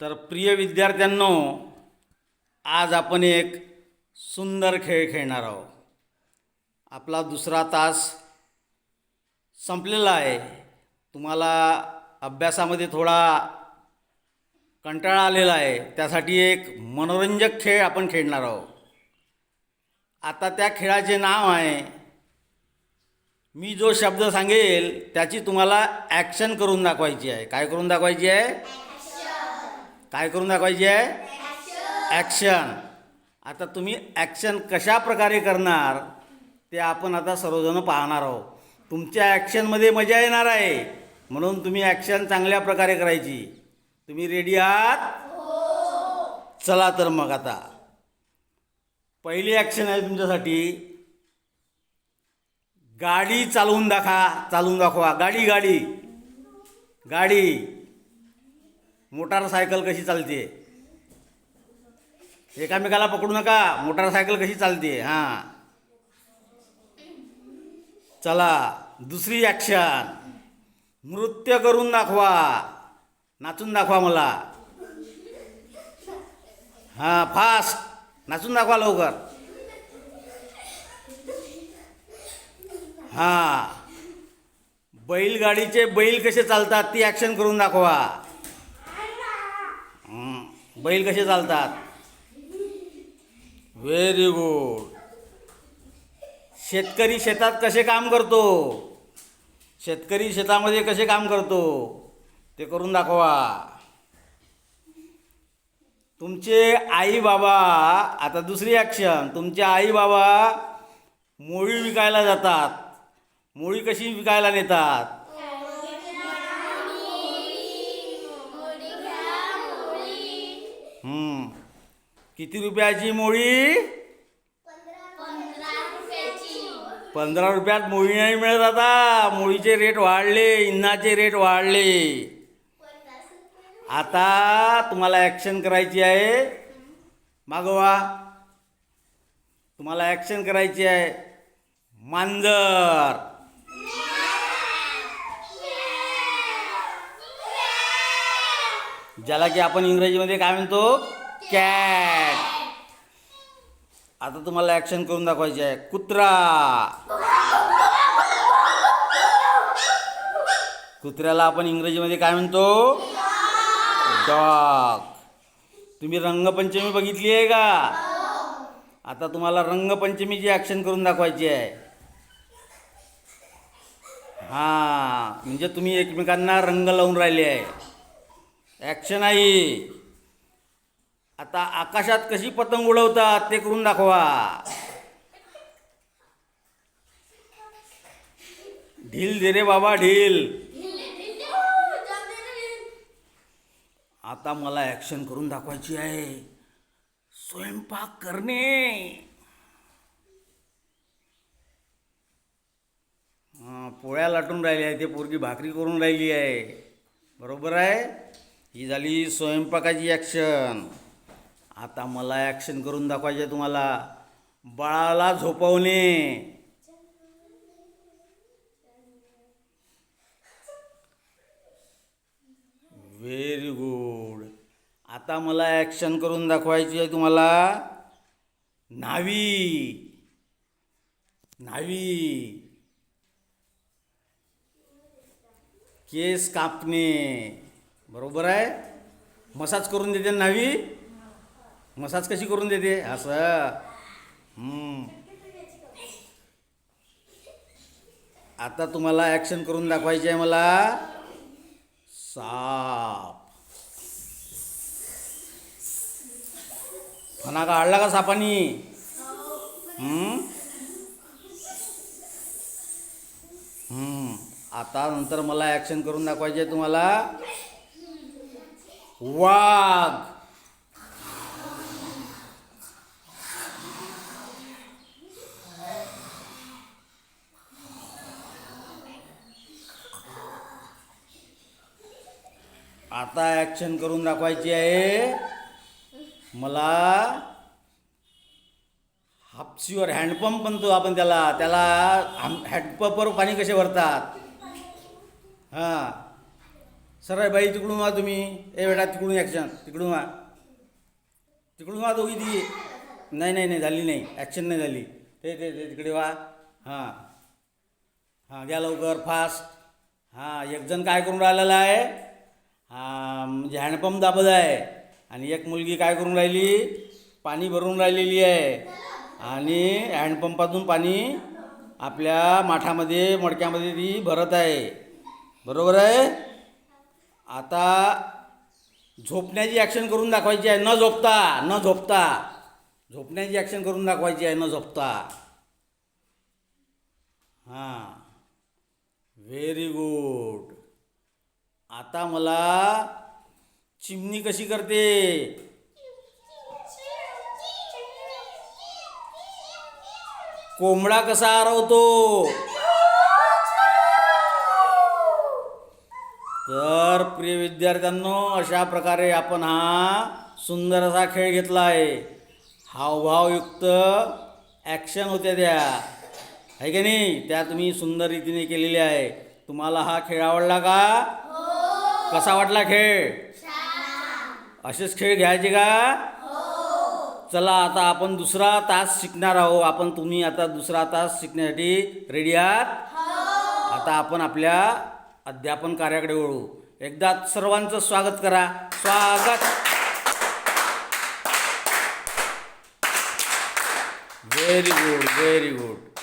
तर प्रिय विद्यार्थ्यांनो आज आपण एक सुंदर खेळ खेळणार आहोत. आपला दुसरा तास संपलेला आहे. तुम्हाला अभ्यासामध्ये थोडा कंटाळा आलेला आहे. त्यासाठी एक मनोरंजक खेळ आपण खेळणार आहोत. आता त्या खेळाचे नाव आहे मी जो शब्द सांगेल त्याची तुम्हाला ॲक्शन करून दाखवायची आहे. काय करून दाखवायची आहे? काय करून दाखवायची आहे? ॲक्शन आता तुम्ही ॲक्शन कशा प्रकारे करणार ते आपण आता सर्वजण पाहणार आहोत. तुमच्या ॲक्शनमध्ये मजा येणार आहे. म्हणून तुम्ही ॲक्शन चांगल्या प्रकारे करायची. तुम्ही रेडी आहात? चला तर मग आता. पहिली ॲक्शन आहे तुमच्यासाठी. गाडी चालवून दाखा चालवून दाखवा. गाडी गाडी. गाडी. मोटारसायकल कशी चालते? एकामेकाला पकडू नका मोटारसायकल कशी चालते? हां. चला दुसरी ॲक्शन नृत्य करून दाखवा. नाचून दाखवा मला. हां फास्ट नाचून दाखवा लवकर. हां. बैलगाडीचे बैल कसे चालतात ती ॲक्शन करून दाखवा. बैल कसे चालतात? व्हेरी गुड शेतकरी शेतात कसे काम करतो? शेतकरी शेतामध्ये कसे काम करतो? ते करून दाखवा. तुमचे आई बाबा आता दुसरी ॲक्शन तुमचे आई बाबा मोळी विकायला जातात. मोळी कशी विकायला नेतात? हम्म. किती रुपयाची मोळी? पंधरा रुपयात मोळी नाही मिळत आता. मोळीचे रेट वाढले इंधनाचे रेट वाढले. आता तुम्हाला ॲक्शन करायची आहे. मागवा. तुम्हाला ॲक्शन करायची आहे. मांजर. ज्याला की आपण इंग्रजीमध्ये काय म्हणतो? कॅट आता तुम्हाला ॲक्शन करून दाखवायची आहे. कुत्रा. कुत्र्याला आपण इंग्रजीमध्ये काय म्हणतो? डॉग तुम्ही रंगपंचमी बघितली आहे का? आता तुम्हाला रंगपंचमीची ॲक्शन करून दाखवायची आहे. हां म्हणजे तुम्ही एकमेकांना रंग लावून राहिले आहे. ॲक्शन आहे. आता आकाशात कशी पतंग उडवतात ते करून दाखवा. ढील दे रे बाबा ढील. आता मला ॲक्शन करून दाखवायची आहे. स्वयंपाक करणे. पोळ्या लाटून राहिल्या आहे ते पोरगी भाकरी करून राहिली आहे. बरोबर आहे? ही झाली स्वयंपाकाची ॲक्शन आता मला ॲक्शन करून दाखवायचे आहे तुम्हाला. बाळाला झोपवणे. व्हेरी गुड आता मला ॲक्शन करून दाखवायची आहे तुम्हाला. न्हावी. न्हावी. केस कापणे. बरोबर आहे? मसाज करून देते न्हावी मसाज कशी करून देते? असं. आता तुम्हाला ॲक्शन करून दाखवायची आहे मला. साप. फणा आडला का सापानी? हम्म? हम्म. आता नंतर मला ॲक्शन करून दाखवायचे आहे तुम्हाला. वाघ. आता ॲक्शन करून दाखवायची आहे. मला हापसीवर हँडपंप म्हणतो आपण त्याला त्याला हॅम- हँडपंपवर पाणी कसे भरतात? हां. सरळ बाई तिकडून वा तुम्ही. ए बेटा तिकडून ॲक्शन तिकडून वा. तिकडून वा दोघी ती नाही नाही नाही झाली नाही. ॲक्शन नाही झाली. ते ते ते तिकडे वा. हां. हां घ्या लवकर फास्ट हां एकजण काय करून राहिलेला आहे? हां म्हणजे हँडपंप दाबत आहे. आणि एक मुलगी काय करून राहिली? पाणी भरून राहिलेली आहे. आणि हँडपंपातून पाणी आपल्या माठामध्ये मडक्यामध्ये ती भरत आहे. बरोबर आहे? आता झोपण्याची ॲक्शन करून दाखवायची आहे. न झोपता न झोपता. झोपण्याची ॲक्शन करून दाखवायची आहे. न झोपता. हां. व्हेरी गुड आता मला चिमणी कशी करते? कोंबडा कसा आरवतो तर प्रिय विद्यार्थ्यांनो अशा प्रकारे आपण हा सुंदर असा खेळ घेतला आहे हावभावयुक्त ॲक्शन होत्या त्या. आहे की नाही? त्या तुम्ही सुंदर रीतीने केलेल्या आहे. तुम्हाला हा खेळ आवडला का? कसा वाटला खेळ? असेच खेळ घ्यायचे का? चला आता आपण दुसरा तास शिकणार आहोत. आपण तुम्ही आता दुसरा तास शिकण्यासाठी रेडी आहात? आता आपण आपल्या अध्यापन कार्याकडे वळू. एकदा सर्वांचं स्वागत करा. स्वागत. Very good very good